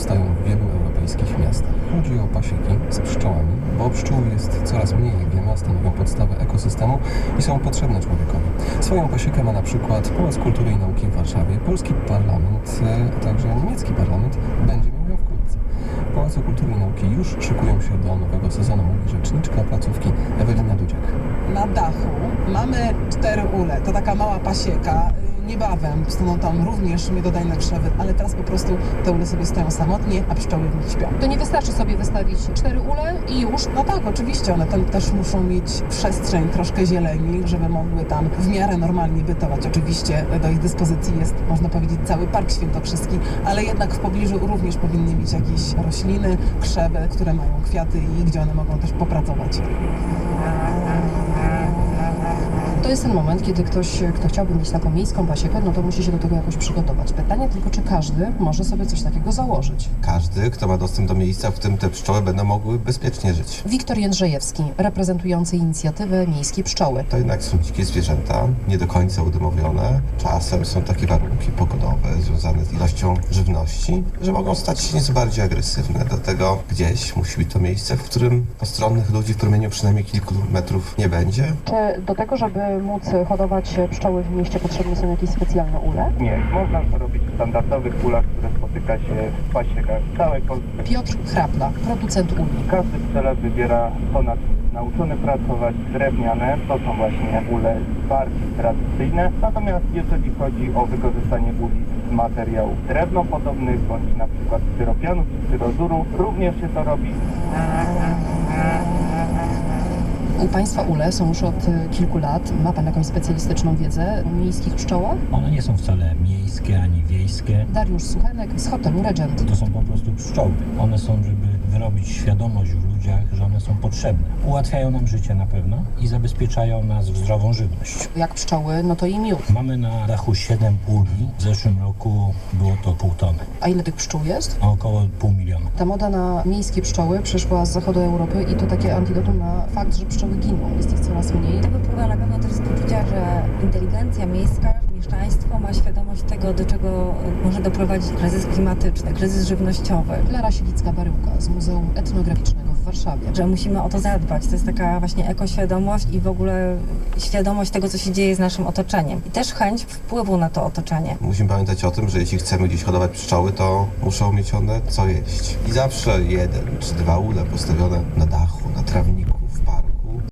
powstają w wielu europejskich miastach. Chodzi o pasieki z pszczołami, bo pszczół jest coraz mniej, jak wiemy, a stanowią podstawę ekosystemu i są potrzebne człowiekowi. Swoją pasiekę ma na przykład Pałac Kultury i Nauki w Warszawie, polski parlament, e, a także niemiecki parlament będzie miał ją wkrótce. W Pałacu Kultury i Nauki już szykują się do nowego sezonu, mówi rzeczniczka placówki Ewelina Dudziak. Na dachu mamy cztery ule, to taka mała pasieka. Niebawem staną tam również miododajne krzewy, ale teraz po prostu te ule sobie stoją samotnie, a pszczoły w nich śpią. To nie wystarczy sobie wystawić cztery ule i już. No tak, oczywiście, one tam też muszą mieć przestrzeń, troszkę zieleni, żeby mogły tam w miarę normalnie bytować. Oczywiście do ich dyspozycji jest, można powiedzieć, cały Park Świętokrzyski, ale jednak w pobliżu również powinny mieć jakieś rośliny, krzewy, które mają kwiaty i gdzie one mogą też popracować. To jest ten moment, kiedy ktoś, kto chciałby mieć taką miejską pasiekę, no to musi się do tego jakoś przygotować. Pytanie tylko, czy każdy może sobie coś takiego założyć. Każdy, kto ma dostęp do miejsca, w którym te pszczoły będą mogły bezpiecznie żyć. Wiktor Jędrzejewski, reprezentujący inicjatywę Miejskie Pszczoły. To jednak są dzikie zwierzęta, nie do końca udomowione. Czasem są takie warunki pogodowe związane z ilością żywności, że mogą stać się nieco bardziej agresywne. Dlatego gdzieś musi być to miejsce, w którym postronnych ludzi w promieniu przynajmniej kilku metrów nie będzie. Czy do tego, żeby móc hodować pszczoły w mieście potrzebne są jakieś specjalne ule? Nie, można to robić w standardowych ulach, które spotyka się w pasiekach w całej Polsce. Piotr Hrapla, producent uli. Każdy pszczelarz wybiera to, nad czym jest nauczony pracować. Drewniane to są właśnie ule bardziej tradycyjne. Natomiast jeżeli chodzi o wykorzystanie uli z materiałów drewnopodobnych, bądź na przykład styropianu czy styroduru, również się to robi. Państwa ule są już od e, kilku lat. Ma Pan jakąś specjalistyczną wiedzę o miejskich pszczołach? One nie są wcale miejskie ani wiejskie. Dariusz Suchenek z hotelu Regent. To są po prostu pszczoły. One są, żeby wyrobić świadomość w ludziach, że one są potrzebne. Ułatwiają nam życie na pewno i zabezpieczają nas w zdrową żywność. Jak pszczoły, no to i miód. Mamy na dachu 7 uli. W zeszłym roku było to pół tony, A ile tych pszczół jest? około pół miliona. Ta moda na miejskie pszczoły przyszła z zachodu Europy i to takie antidotum na fakt, że pszczoły giną. Jest ich coraz mniej. To wypływa na pewno też z poczucia, że inteligencja miejska, mieszczaństwo ma świadomość tego, do czego może doprowadzić kryzys klimatyczny, kryzys żywnościowy. Klara Sielicka-Baryłka z Muzeum Etnograficznego w Warszawie. Że musimy o to zadbać. To jest taka właśnie ekoświadomość i w ogóle świadomość tego, co się dzieje z naszym otoczeniem. I też chęć wpływu na to otoczenie. Musimy pamiętać o tym, że jeśli chcemy gdzieś hodować pszczoły, to muszą mieć one co jeść. I zawsze jeden czy dwa ule postawione na dachu, na trawniku,